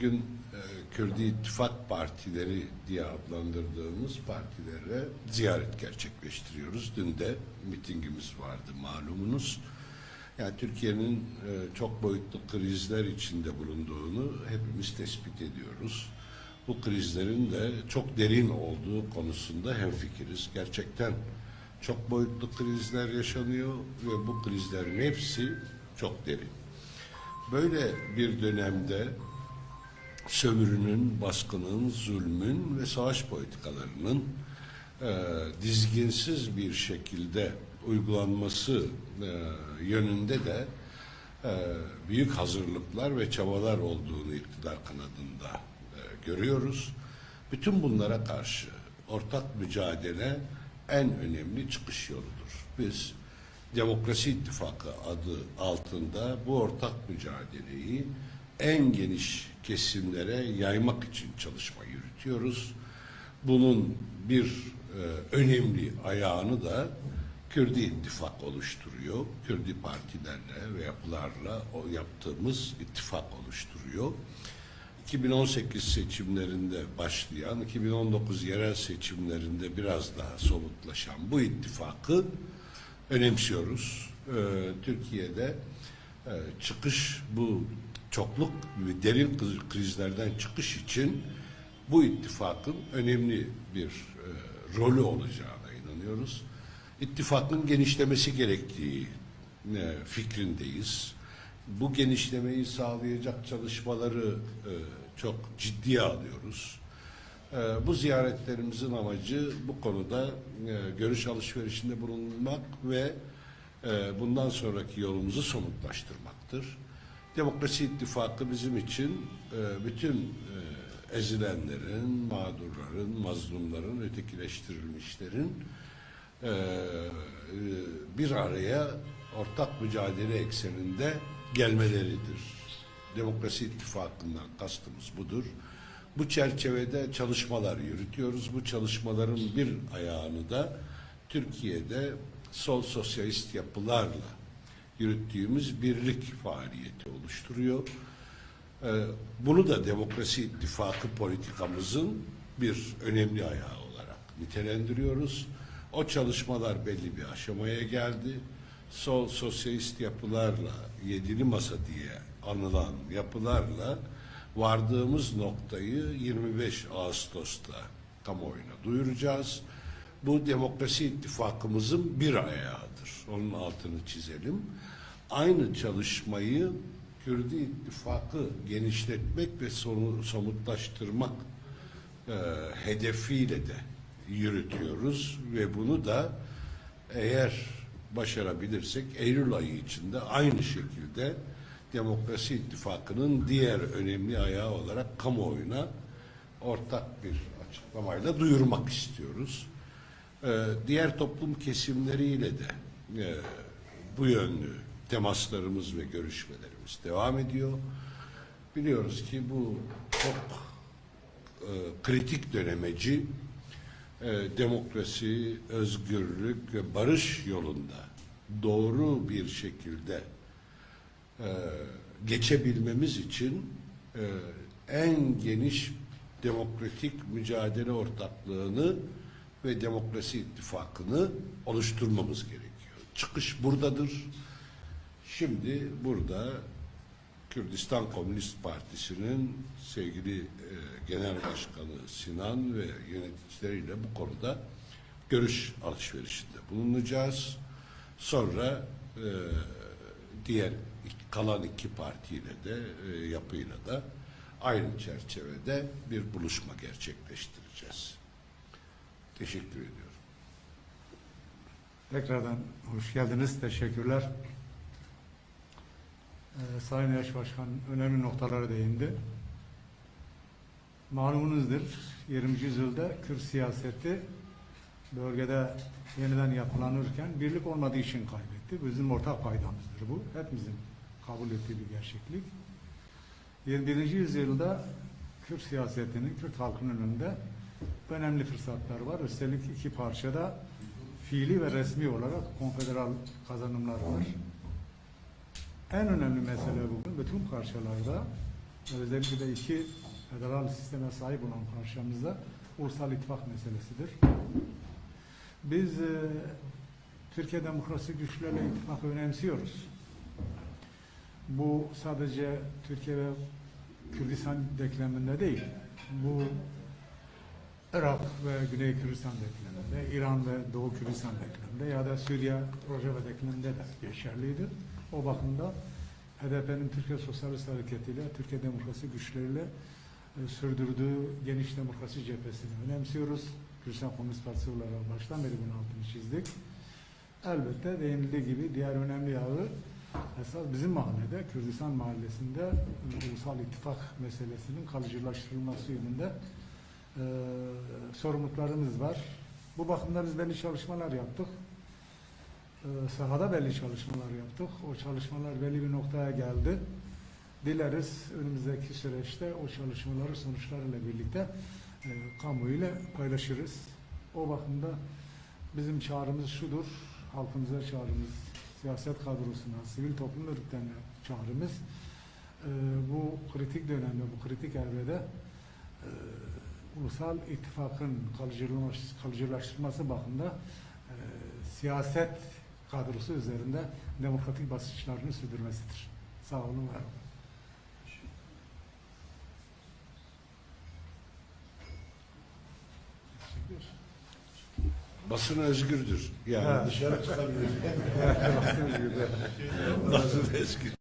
bugün e, Kürdi İttifak Partileri diye adlandırdığımız partilere ziyaret gerçekleştiriyoruz. Dün de mitingimiz vardı malumunuz. Yani Türkiye'nin e, çok boyutlu krizler içinde bulunduğunu hepimiz tespit ediyoruz. Bu krizlerin de çok derin olduğu konusunda hemfikiriz. Gerçekten çok boyutlu krizler yaşanıyor ve bu krizlerin hepsi çok derin. Böyle bir dönemde sömürünün, baskının, zulmün ve savaş politikalarının e, dizginsiz bir şekilde uygulanması e, yönünde de e, büyük hazırlıklar ve çabalar olduğunu iktidar kanadında e, görüyoruz. Bütün bunlara karşı ortak mücadele en önemli çıkış yoludur. Biz Demokrasi İttifakı adı altında bu ortak mücadeleyi en geniş kesimlere yaymak için çalışma yürütüyoruz. Bunun bir e, önemli ayağını da Kürdi İttifak oluşturuyor. Kürdi partilerle ve yapılarla o yaptığımız ittifak oluşturuyor. 2018 seçimlerinde başlayan, 2019 yerel seçimlerinde biraz daha somutlaşan bu ittifakı önemsiyoruz. Ee, Türkiye'de e, çıkış bu çokluk ve derin kriz- krizlerden çıkış için bu ittifakın önemli bir e, rolü olacağına inanıyoruz. İttifakın genişlemesi gerektiği e, fikrindeyiz. Bu genişlemeyi sağlayacak çalışmaları e, çok ciddiye alıyoruz. Ee, Bu ziyaretlerimizin amacı bu konuda e, görüş alışverişinde bulunmak ve e, bundan sonraki yolumuzu somutlaştırmaktır. Demokrasi İttifakı bizim için e, bütün e, ezilenlerin, mağdurların, mazlumların, ötekileştirilmişlerin e, bir araya ortak mücadele ekseninde gelmeleridir. Demokrasi İttifakı'ndan kastımız budur. Bu çerçevede çalışmalar yürütüyoruz. Bu çalışmaların bir ayağını da Türkiye'de sol sosyalist yapılarla yürüttüğümüz birlik faaliyeti oluşturuyor. Ee, Bunu da Demokrasi İttifakı politikamızın bir önemli ayağı olarak nitelendiriyoruz. O çalışmalar belli bir aşamaya geldi. Sol sosyalist yapılarla, yedili masa diye anılan yapılarla vardığımız noktayı 25 Ağustos'ta kamuoyuna duyuracağız. Bu Demokrasi İttifakımızın bir ayağıdır. Onun altını çizelim. Aynı çalışmayı Kürdi İttifakı genişletmek ve sonu- somutlaştırmak e, hedefiyle de yürütüyoruz ve bunu da eğer başarabilirsek Eylül ayı içinde aynı şekilde Demokrasi İttifakı'nın diğer önemli ayağı olarak kamuoyuna ortak bir açıklamayla duyurmak istiyoruz. Ee, diğer toplum kesimleriyle de e, bu yönlü temaslarımız ve görüşmelerimiz devam ediyor. Biliyoruz ki bu çok e, kritik dönemeci e, demokrasi, özgürlük ve barış yolunda doğru bir şekilde e, geçebilmemiz için e, en geniş demokratik mücadele ortaklığını ve demokrasi ittifakını oluşturmamız gerekiyor. Çıkış buradadır. Şimdi burada Kürdistan Komünist Partisi'nin sevgili e, Genel Başkanı Sinan ve yöneticileriyle bu konuda görüş alışverişinde bulunacağız. Sonra e, diğer kalan iki partiyle de e, yapıyla da aynı çerçevede bir buluşma gerçekleştireceğiz. Teşekkür ediyorum. Tekrardan hoş geldiniz. Teşekkürler. Ee, Sayın Yaş Başkan önemli noktalara değindi. Malumunuzdur 20. yüzyılda Kürt siyaseti bölgede yeniden yapılanırken birlik olmadığı için kaybetti. Bizim ortak paydamızdır bu. Hepimizin kabul ettiği bir gerçeklik. 21. yüzyılda Kürt siyasetinin, Kürt halkının önünde önemli fırsatlar var. Üstelik iki parçada fiili ve resmi olarak konfederal kazanımlar var. En önemli mesele bugün bütün parçalarda özellikle de iki federal sisteme sahip olan parçamızda ulusal ittifak meselesidir. Biz e, Türkiye Demokrasi Güçlerle ittifakı önemsiyoruz. Bu sadece Türkiye ve Kürdistan denkleminde değil. Bu Irak ve Güney Kürdistan denkleminde, İran ve Doğu Kürdistan denkleminde ya da Suriye, Rojava denkleminde de geçerliydi. O bakımda HDP'nin Türkiye Sosyalist Hareketi ile Türkiye Demokrasi güçleriyle e, sürdürdüğü geniş demokrasi cephesini önemsiyoruz. Kürdistan Komünist Partisi olarak baştan beri bunun altını çizdik. Elbette değinildiği gibi diğer önemli yağı esas bizim mahallede, Kürdistan mahallesinde e, ulusal ittifak meselesinin kalıcılaştırılması yönünde e, sorumluluklarımız var. Bu bakımda biz belli çalışmalar yaptık. E, sahada belli çalışmalar yaptık. O çalışmalar belli bir noktaya geldi. Dileriz önümüzdeki süreçte o çalışmaları sonuçlarıyla birlikte e, kamuoyuyla paylaşırız. O bakımda bizim çağrımız şudur, halkımıza çağrımız, siyaset kadrosuna, sivil toplum örgütlerine çağrımız. e, bu kritik dönemde, bu kritik evrede e, ulusal ittifakın kalıcılaş- kalıcılaştırması bakımında e, siyaset kadrosu üzerinde demokratik basınçlarını sürdürmesidir. Sağ olun, var olun. Basın özgürdür. Yani Ha. dışarı çıkabilir. Evet, bastınız güzel. Basın özgür.